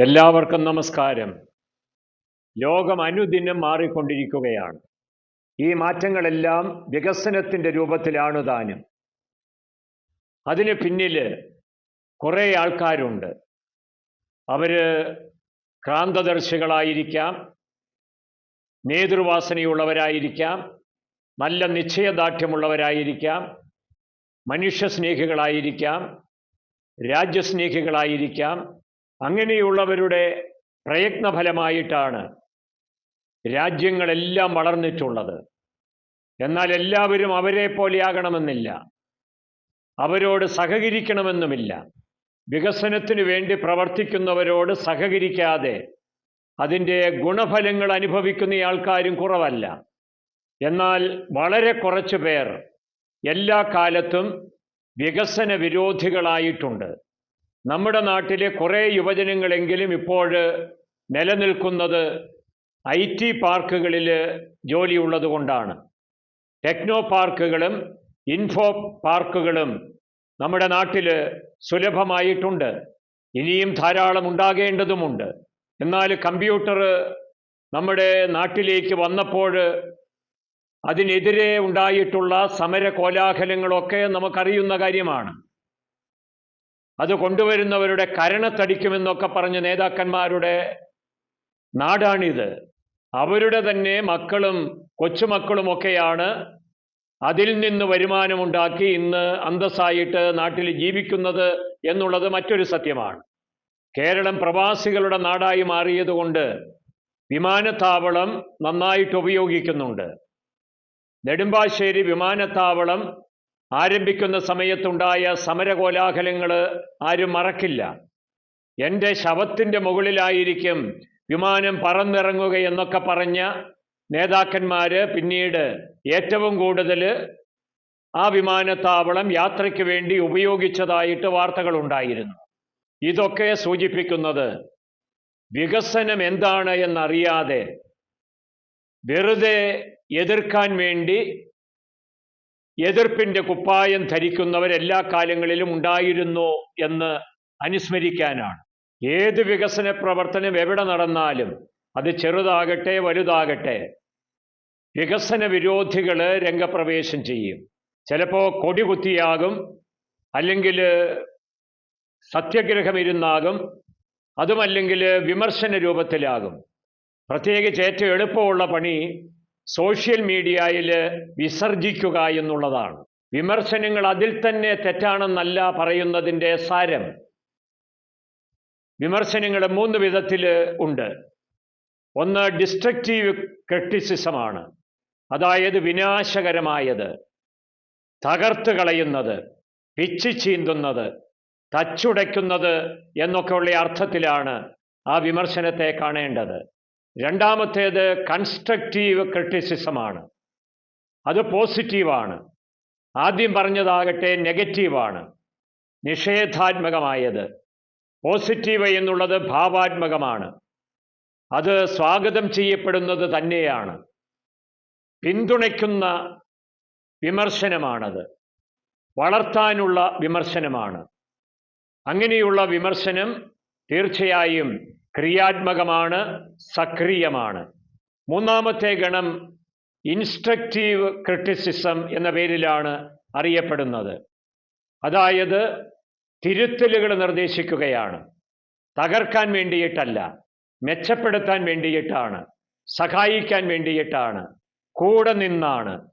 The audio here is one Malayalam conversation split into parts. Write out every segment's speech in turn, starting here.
എല്ലാവർക്കും നമസ്കാരം. ലോകം അനുദിനം മാറിക്കൊണ്ടിരിക്കുകയാണ്. ഈ മാറ്റങ്ങളെല്ലാം വികസനത്തിന്റെ രൂപത്തിലാണ് താനും. അതിന് പിന്നിൽ കുറേ ആൾക്കാരുണ്ട്. അവർ ക്രാന്തദർശികളായിരിക്കാം നേതൃവാസനയുള്ളവരായിരിക്കാം നല്ല നിശ്ചയദാർഢ്യമുള്ളവരായിരിക്കാം മനുഷ്യസ്നേഹികളായിരിക്കാം രാജ്യസ്നേഹികളായിരിക്കാം അങ്ങനെയുള്ളവരുടെ പ്രയത്നഫലമായിട്ടാണ് രാജ്യങ്ങളെല്ലാം വളർന്നിട്ടുള്ളത്. എന്നാൽ എല്ലാവരും അവരെ പോലെയാകണമെന്നില്ല. അവരോട് സഹകരിക്കണമെന്നുമില്ല. വികസനത്തിനു വേണ്ടി പ്രവർത്തിക്കുന്നവരോട് സഹകരിക്കാതെ അതിന്റെ ഗുണഫലങ്ങൾ അനുഭവിക്കുന്ന ആൾക്കാരും കുറവല്ല. എന്നാൽ വളരെ കുറച്ച് പേർ എല്ലാ കാലത്തും വികസന വിരോധികളായിട്ടുണ്ട് നമ്മുടെ നാട്ടിലെ കുറേ യുവജനങ്ങളെങ്കിലും ഇപ്പോൾ നിലനിൽക്കുന്നത് ഐ ടി പാർക്കുകളിൽ ജോലിയുള്ളത് കൊണ്ടാണ്. ടെക്നോ പാർക്കുകളും ഇൻഫോ പാർക്കുകളും നമ്മുടെ നാട്ടിൽ സുലഭമായിട്ടുണ്ട്. ഇനിയും ധാരാളം ഉണ്ടാകേണ്ടതുമുണ്ട്. എന്നാൽ കമ്പ്യൂട്ടർ നമ്മുടെ നാട്ടിലേക്ക് വന്നപ്പോൾ അതിനെതിരെ ഉണ്ടായിട്ടുള്ള സമര കോലാഹലങ്ങളൊക്കെ നമുക്കറിയുന്ന കാര്യമാണ്. അത് കൊണ്ടുവരുന്നവരുടെ കരണത്തടിക്കുമെന്നൊക്കെ പറഞ്ഞ നേതാക്കന്മാരുടെ നാടാണിത്. അവരുടെ തന്നെ മക്കളും കൊച്ചുമക്കളുമൊക്കെയാണ് അതിൽ നിന്ന് വരുമാനമുണ്ടാക്കി ഇന്ന് അന്തസ്സായിട്ട് നാട്ടിൽ ജീവിക്കുന്നത് എന്നുള്ളത് മറ്റൊരു സത്യമാണ്. കേരളം പ്രവാസികളുടെ നാടായി മാറിയതുകൊണ്ട് വിമാനത്താവളം നന്നായിട്ട് ഉപയോഗിക്കുന്നുണ്ട്. നെടുമ്പാശ്ശേരി വിമാനത്താവളം ആരംഭിക്കുന്ന സമയത്തുണ്ടായ സമരകോലാഹലങ്ങൾ ആരും മറക്കില്ല. എന്റെ ശവത്തിന്റെ മുകളിലായിരിക്കും വിമാനം പറന്നിറങ്ങുക എന്നൊക്കെ പറഞ്ഞ നേതാക്കന്മാർ പിന്നീട് ഏറ്റവും കൂടുതൽ ആ വിമാനത്താവളം യാത്രയ്ക്ക് വേണ്ടി ഉപയോഗിച്ചതായിട്ട് വാർത്തകളുണ്ടായിരുന്നു ഇതൊക്കെ സൂചിപ്പിക്കുന്നത് വികസനം എന്താണ് എന്നറിയാതെ വെറുതെ എതിർക്കാൻ വേണ്ടി എതിർപ്പിന്റെ കുപ്പായം ധരിക്കുന്നവർ എല്ലാ കാലങ്ങളിലും ഉണ്ടായിരുന്നു എന്ന് അനുസ്മരിക്കാനാണ്. ഏത് വികസന പ്രവർത്തനം എവിടെ നടന്നാലും അത് ചെറുതാകട്ടെ വലുതാകട്ടെ വികസന വിരോധികൾ രംഗപ്രവേശം ചെയ്യും. ചിലപ്പോൾ കൊടികുത്തിയാകും അല്ലെങ്കിൽ സത്യഗ്രഹം ഇരുന്നാകും അതുമല്ലെങ്കിൽ വിമർശന രൂപത്തിലാകും പ്രത്യേകിച്ച് ഏറ്റവും എളുപ്പമുള്ള പണി സോഷ്യൽ മീഡിയയിൽ വിസർജിക്കുക എന്നുള്ളതാണ്. വിമർശനങ്ങൾ അതിൽ തന്നെ തെറ്റാണെന്നല്ല പറയുന്നതിന്റെ സാരം. വിമർശനങ്ങൾ മൂന്ന് വിധത്തിൽ ഉണ്ട്. ഒന്ന് ഡിസ്ട്രക്റ്റീവ് ക്രിട്ടിസിസമാണ് അതായത് വിനാശകരമായത്. തകർത്ത് കളയുന്നത്. പിച്ചി ചീന്തുന്നത്. തച്ചുടയ്ക്കുന്നത് എന്നൊക്കെയുള്ള അർത്ഥത്തിലാണ് ആ വിമർശനത്തെ കാണേണ്ടത്. രണ്ടാമത്തേത് കൺസ്ട്രക്റ്റീവ് ക്രിറ്റിസിസമാണ് അത് പോസിറ്റീവാണ് ആദ്യം പറഞ്ഞതാകട്ടെ നെഗറ്റീവാണ് നിഷേധാത്മകമായത്. പോസിറ്റീവ് എന്നുള്ളത് ഭാവാത്മകമാണ്. അത് സ്വാഗതം ചെയ്യപ്പെടുന്നത് തന്നെയാണ്. പിന്തുണയ്ക്കുന്ന വിമർശനമാണത്. വളർത്താനുള്ള വിമർശനമാണ്. അങ്ങനെയുള്ള വിമർശനം തീർച്ചയായും ക്രിയാത്മകമാണ് സക്രിയമാണ്. മൂന്നാമത്തെ ഗണം ഇൻസ്ട്രക്റ്റീവ് ക്രിട്ടിസിസം എന്ന പേരിലാണ് അറിയപ്പെടുന്നത്. അതായത് തിരുത്തലുകൾ നിർദ്ദേശിക്കുകയാണ്. തകർക്കാൻ വേണ്ടിയിട്ടല്ല മെച്ചപ്പെടുത്താൻ വേണ്ടിയിട്ടാണ് സഹായിക്കാൻ വേണ്ടിയിട്ടാണ് കൂടെ നിന്നാണ്.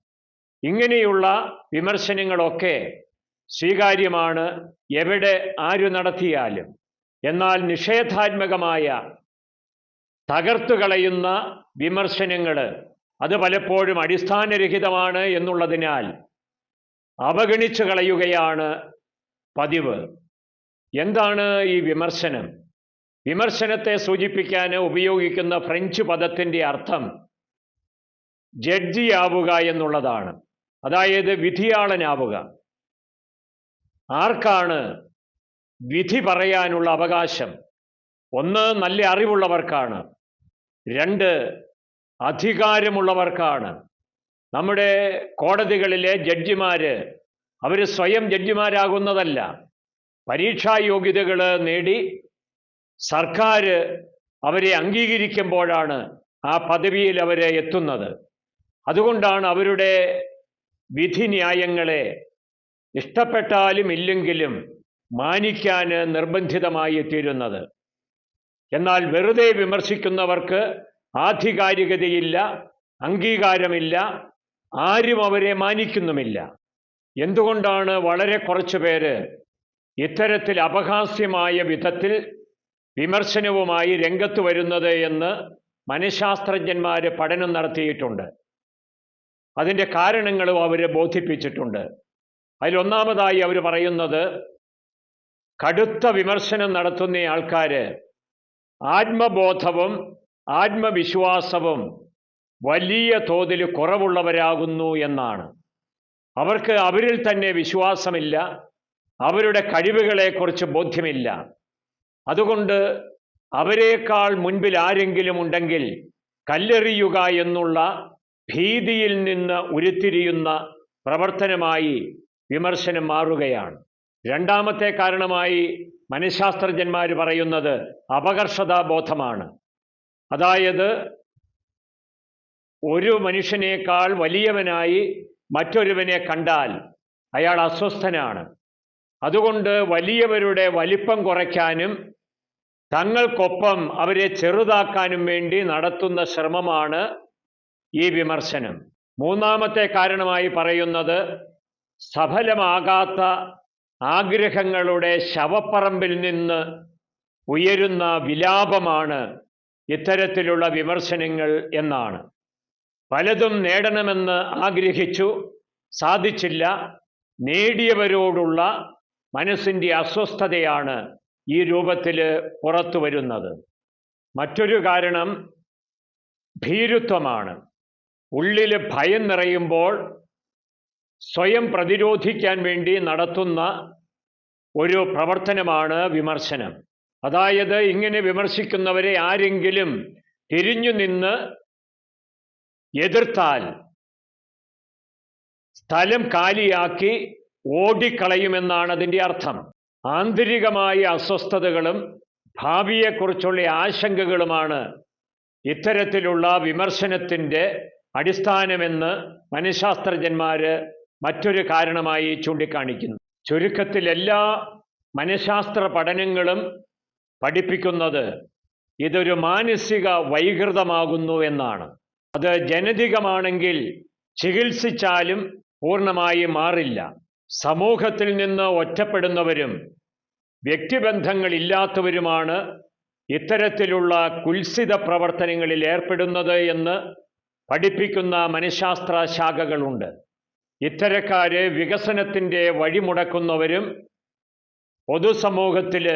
ഇങ്ങനെയുള്ള വിമർശനങ്ങളൊക്കെ സ്വീകാര്യമാണ് എവിടെ ആര് നടത്തിയാലും. എന്നാൽ നിഷേധാത്മകമായ തകർത്തു കളയുന്ന വിമർശനങ്ങൾ അത് പലപ്പോഴും അടിസ്ഥാനരഹിതമാണ് എന്നുള്ളതിനാൽ അവഗണിച്ചു കളയുകയാണ് പതിവ്. എന്താണ് ഈ വിമർശനം? വിമർശനത്തെ സൂചിപ്പിക്കാൻ ഉപയോഗിക്കുന്ന ഫ്രഞ്ച് പദത്തിന്റെ അർത്ഥം ജഡ്ജിയാവുക എന്നുള്ളതാണ്. അതായത് വിധിയാളനാവുക. ആർക്കാണ് വിധി പറയാനുള്ള അവകാശം. ഒന്ന് നല്ല അറിവുള്ളവർക്കാണ്. രണ്ട് അധികാരമുള്ളവർക്കാണ്. നമ്മുടെ കോടതികളിലെ ജഡ്ജിമാർ അവർ സ്വയം ജഡ്ജിമാരാകുന്നതല്ല. പരീക്ഷാ യോഗ്യതകൾ നേടി സർക്കാർ അവരെ അംഗീകരിക്കുമ്പോഴാണ് ആ പദവിയിൽ അവരെ എത്തുന്നത്. അതുകൊണ്ടാണ് അവരുടെ വിധിന്യായങ്ങളെ ഇഷ്ടപ്പെട്ടാലും ഇല്ലെങ്കിലും മാനിക്കാൻ നിർബന്ധിതമായി തീരുന്നത് എന്നാൽ വെറുതെ വിമർശിക്കുന്നവർക്ക് ആധികാരികതയില്ല അംഗീകാരമില്ല ആരും അവരെ മാനിക്കുന്നുമില്ല. എന്തുകൊണ്ടാണ് വളരെ കുറച്ചു പേര് ഇത്തരത്തിൽ അപഹാസ്യമായ വിധത്തിൽ വിമർശനവുമായി രംഗത്ത് വരുന്നത് എന്ന് മനഃശാസ്ത്രജ്ഞന്മാർ പഠനം നടത്തിയിട്ടുണ്ട്. അതിന്റെ കാരണങ്ങളും അവർ ബോധിപ്പിച്ചിട്ടുണ്ട്. അതിലൊന്നാമതായി അവർ പറയുന്നത് കടുത്ത വിമർശനം നടത്തുന്ന ആൾക്കാർ ആത്മബോധവും ആത്മവിശ്വാസവും വലിയ തോതിൽ കുറവുള്ളവരാകുന്നു എന്നാണ്. അവർക്ക് അവരിൽ തന്നെ വിശ്വാസമില്ല അവരുടെ കഴിവുകളെക്കുറിച്ച് ബോധ്യമില്ല. അതുകൊണ്ട് അവരെക്കാൾ മുൻപിൽ ആരെങ്കിലും ഉണ്ടെങ്കിൽ കല്ലെറിയുക എന്നുള്ള ഭീതിയിൽ നിന്ന് ഉരുത്തിരിയുന്ന പ്രവർത്തനമായി വിമർശനം മാറുകയാണ്. രണ്ടാമത്തെ കാരണമായി മനഃശാസ്ത്രജ്ഞന്മാർ പറയുന്നത് അപകർഷതാബോധമാണ്. അതായത് ഒരു മനുഷ്യനേക്കാൾ വലിയവനായി മറ്റൊരുവനെ കണ്ടാൽ അയാൾ അസ്വസ്ഥനാണ്. അതുകൊണ്ട് വലിയവരുടെ വലിപ്പം കുറയ്ക്കാനും തങ്ങൾക്കൊപ്പം അവരെ ചെറുതാക്കാനും വേണ്ടി നടത്തുന്ന ശ്രമമാണ് ഈ വിമർശനം. മൂന്നാമത്തെ കാരണമായി പറയുന്നത് സഫലമാകാത്ത ആഗ്രഹങ്ങളുടെ ശവപ്പറമ്പിൽ നിന്ന് ഉയരുന്ന വിലാപമാണ് ഇത്തരത്തിലുള്ള വിമർശനങ്ങൾ എന്നാണ്. പലതും നേടണമെന്ന് ആഗ്രഹിച്ചു സാധിച്ചില്ല. നേടിയവരോടുള്ള മനസ്സിന്റെ അസ്വസ്ഥതയാണ് ഈ രൂപത്തിൽ പുറത്തു വരുന്നത്. മറ്റൊരു കാരണം ഭീരുത്വമാണ്. ഉള്ളിൽ ഭയം നിറയുമ്പോൾ സ്വയം പ്രതിരോധിക്കാൻ വേണ്ടി നടത്തുന്ന ഒരു പ്രവർത്തനമാണ് വിമർശനം. അതായത് ഇങ്ങനെ വിമർശിക്കുന്നവരെ ആരെങ്കിലും തിരിഞ്ഞു നിന്ന് എതിർത്താൽ സ്ഥലം കാലിയാക്കി ഓടിക്കളയുമെന്നാണ് അതിന്റെ അർത്ഥം. ആന്തരികമായ അസ്വസ്ഥതകളും ഭാവിയെക്കുറിച്ചുള്ള ആശങ്കകളുമാണ് ഇത്തരത്തിലുള്ള വിമർശനത്തിന്റെ അടിസ്ഥാനമെന്ന് മനഃശാസ്ത്രജ്ഞന്മാർ മറ്റൊരു കാരണമായി ചൂണ്ടിക്കാണിക്കുന്നു. ചുരുക്കത്തിൽ എല്ലാ മനഃശാസ്ത്ര പഠനങ്ങളും പഠിപ്പിക്കുന്നത് ഇതൊരു മാനസിക വൈകൃതമാകുന്നു എന്നാണ്. അത് ജനതികമാണെങ്കിൽ ചികിത്സിച്ചാലും പൂർണമായി മാറില്ല. സമൂഹത്തിൽ നിന്ന് ഒറ്റപ്പെടുന്നവരും വ്യക്തിബന്ധങ്ങളില്ലാത്തവരുമാണ് ഇത്തരത്തിലുള്ള കുൽസിത പ്രവർത്തനങ്ങളിൽ ഏർപ്പെടുന്നത് എന്ന് പഠിപ്പിക്കുന്ന മനഃശാസ്ത്ര ശാഖകളുണ്ട്. ഇത്തരക്കാര് വികസനത്തിന്റെ വഴിമുടക്കുന്നവരും പൊതുസമൂഹത്തിൽ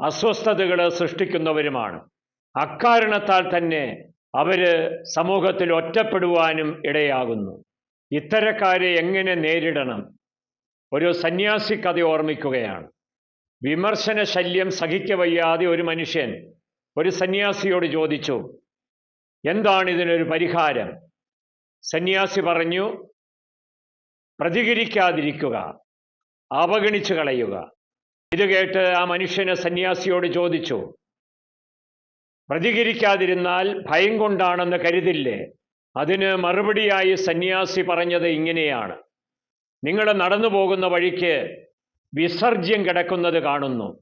അസ്വസ്ഥതകൾ സൃഷ്ടിക്കുന്നവരുമാണ്. അക്കാരണത്താൽ തന്നെ അവർ സമൂഹത്തിൽ ഒറ്റപ്പെടുവാനും ഇടയാകുന്നു. ഇത്തരക്കാരെ എങ്ങനെ നേരിടണം? ഒരു സന്യാസി കഥ ഓർമ്മിക്കുകയാണ്. വിമർശന ശല്യം സഹിക്കവയ്യാതെ ഒരു മനുഷ്യൻ ഒരു സന്യാസിയോട് ചോദിച്ചു എന്താണ് ഇതിനൊരു പരിഹാരം? സന്യാസി പറഞ്ഞു പ്രതികരിക്കാതിരിക്കുക അവഗണിച്ചു കളയുക. ഇത് കേട്ട് ആ മനുഷ്യനെ സന്യാസിയോട് ചോദിച്ചു പ്രതികരിക്കാതിരുന്നാൽ ഭയം കൊണ്ടാണെന്ന് കരുതില്ലേ? അതിന് മറുപടിയായി സന്യാസി പറഞ്ഞത് ഇങ്ങനെയാണ്. നിങ്ങൾ നടന്നു പോകുന്ന വഴിക്ക് വിസർജ്യം കിടക്കുന്നത് കാണുന്നു.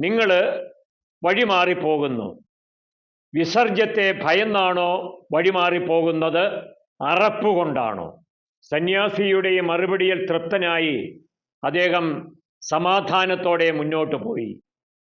നിങ്ങൾ വഴിമാറിപ്പോകുന്നു. വിസർജ്യത്തെ ഭയന്നാണോ വഴിമാറിപ്പോകുന്നത്? അറപ്പുകൊണ്ടാണോ? സന്യാസിയുടെ മറുപടിയിൽ തൃപ്തനായി അദ്ദേഹം സമാധാനത്തോടെ മുന്നോട്ട് പോയി.